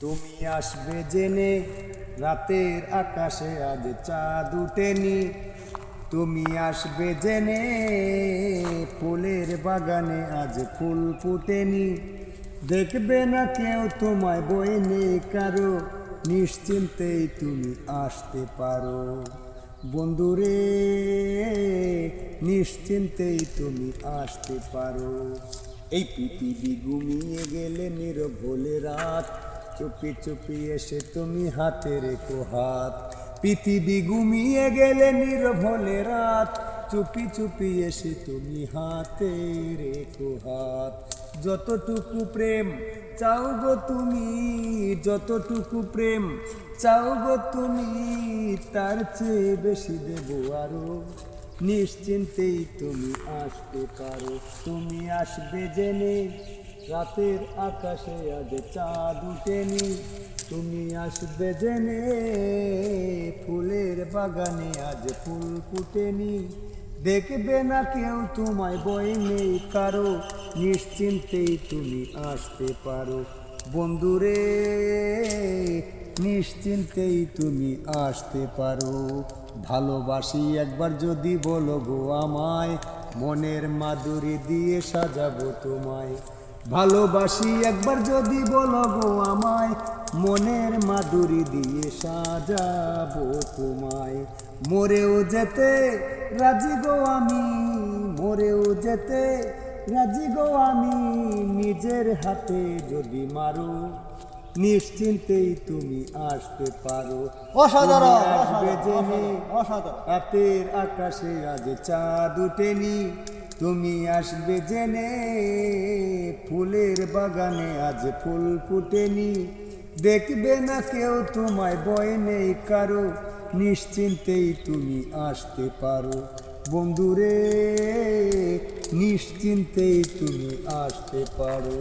তুমি আসবে জেনে রাতের আকাশে আজ চাঁদ উঠেনি। তুমি আসবে জেনে ফুলের বাগানে আজ ফুল ফুটেনি। দেখবে না কেউ তোমায় বই নেই কারও, নিশ্চিন্তেই তুমি আসতে পারো। বন্ধুরে, নিশ্চিন্তেই তুমি আসতে পারো। এই পৃথিবী ঘুমিয়ে গেলে নীরব হলে রাত চুপি চুপি এসে তুমি হাতে রেখো হাত পৃথিবী ঘুমিয়ে গেলে নীরব হলে রাত। চুপি চুপি এসে তুমি হাতে রেখো হাত যতটুকু প্রেম চাও গো তুমি, যতটুকু প্রেম চাও গো তুমি, তার চেয়ে বেশি দেবো আরও। নিশ্চিন্তেই তুমি আসতে পারো, তুমি আসবে জেনে। রাতের আকাশে আজ চাঁদ উঠেনি। তুমি আসবে জেনে ফুলের বাগানে আজ ফুল ফুটেনি। দেখবে না কেউ তোমায় বই নেই কারও। নিশ্চিন্তেই তুমি আসতে পারো। বন্ধুরে, নিশ্চিন্তেই তুমি আসতে পারো। ভালোবাসি একবার যদি বলো গো আমায়, মনের মাধুরী দিয়ে সাজাবো তোমায়। ভালোবাসি একবার যদি বলো গো আমায় মনের মাধুরী দিয়ে সাজাবো তোমায়। মরেও যেতে রাজি গো আমি মরেও যেতে রাজি গো আমি নিজের হাতে যদি মারো নিশ্চিন্তেই তুমি আসতে পারো। অসাধারণ, আসবে অসাধারণ, জেনে অসাধারণ। রাতের আকাশে আজ চাঁদ উঠেনি। তুমি আসবে জেনে ফুলের বাগানে আজ ফুল ফুটেনি। দেখবে না কেউ তোমায় বয় নেই কারও, নিশ্চিন্তেই তুমি আসতে পারো। বন্ধুরে, নিশ্চিন্তেই তুমি আসতে পারো।